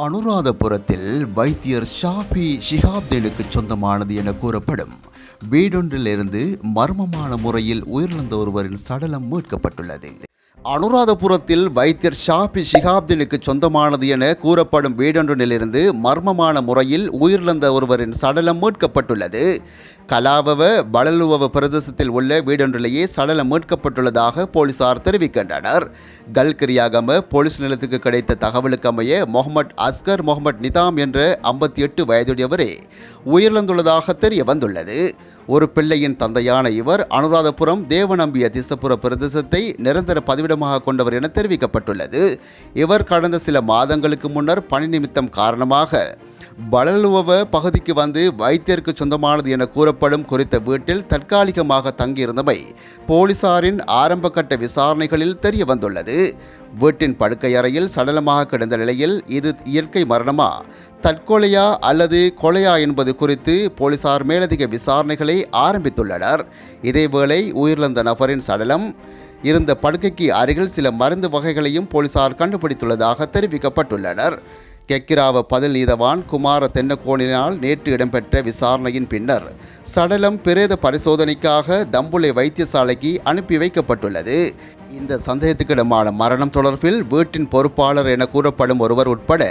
அனுராதபுரத்தில் வைத்தியர் ஷாபி ஷிஹாப்தீனுக்கு சொந்தமானது என கூறப்படும். வீடொன்றிலிருந்து மர்மமான முறையில் உயிரிழந்த ஒருவரின் சடலம் மீட்கப்பட்டுள்ளது. அனுராதபுரத்தில் வைத்தியர் ஷாபி ஷிகாப்தினுக்கு சொந்தமானது என கூறப்படும் வீடொன்றிலிருந்து மர்மமான முறையில் உயிரிழந்த ஒருவரின் சடலம் மீட்கப்பட்டுள்ளது. கலாவவ பலலுவவ பிரதேசத்தில் உள்ள வீடொன்றிலேயே சடலம் மீட்கப்பட்டுள்ளதாக போலீசார் தெரிவிக்கின்றனர். கல்கிரியாகம போலீஸ் நிலையத்துக்கு கிடைத்த தகவலுக்கமைய முகமது அஸ்கர் முகமது நிதாம் என்ற ஐம்பத்தி எட்டு வயதுடையவரே உயிரிழந்துள்ளதாக தெரிய வந்துள்ளது ஒரு பிள்ளையின் தந்தையான இவர் அனுராதபுரம் தேவநம்பிய திசப்புர பிரதேசத்தை நிரந்தர பதிவிடமாக கொண்டவர் என தெரிவிக்கப்பட்டுள்ளது. இவர் கடந்த சில மாதங்களுக்கு முன்னர் பணி நிமித்தம் காரணமாக பலலுவ பகுதிக்கு வந்து வைத்தியருக்கு சொந்தமானது என கூறப்படும் குறித்த வீட்டில் தற்காலிகமாக தங்கியிருந்தமை போலீசாரின் ஆரம்பகட்ட விசாரணைகளில் தெரிய வந்துள்ளது வீட்டின் படுக்கை அறையில் சடலமாக கிடந்த நிலையில் இது இயற்கை மரணமா தற்கொலையா அல்லது கொலையா என்பது குறித்து போலீசார் மேலதிக விசாரணைகளை ஆரம்பித்துள்ளனர். இதேவேளை உயிரிழந்த நபரின் சடலம் இருந்த படுக்கைக்கு அருகில் சில மருந்து வகைகளையும் போலீசார் கண்டுபிடித்துள்ளதாக தெரிவிக்கப்பட்டுள்ளனர். கெக்கிராவ பதில் நீதவான் குமார தென்னக்கோணினால் நேற்று இடம்பெற்ற விசாரணையின் பின்னர் சடலம் பிரேத பரிசோதனைக்காக தம்புளை வைத்தியசாலைக்கு அனுப்பி வைக்கப்பட்டுள்ளது. இந்த சந்தேகத்துக்கிடமான மரணம் தொடர்பில் வீட்டின் பொறுப்பாளர் என கூறப்படும் ஒருவர் உட்பட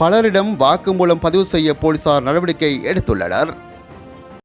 பலரிடம் வாக்குமூலம் பதிவு செய்ய போலீசார் நடவடிக்கை எடுத்துள்ளனர்.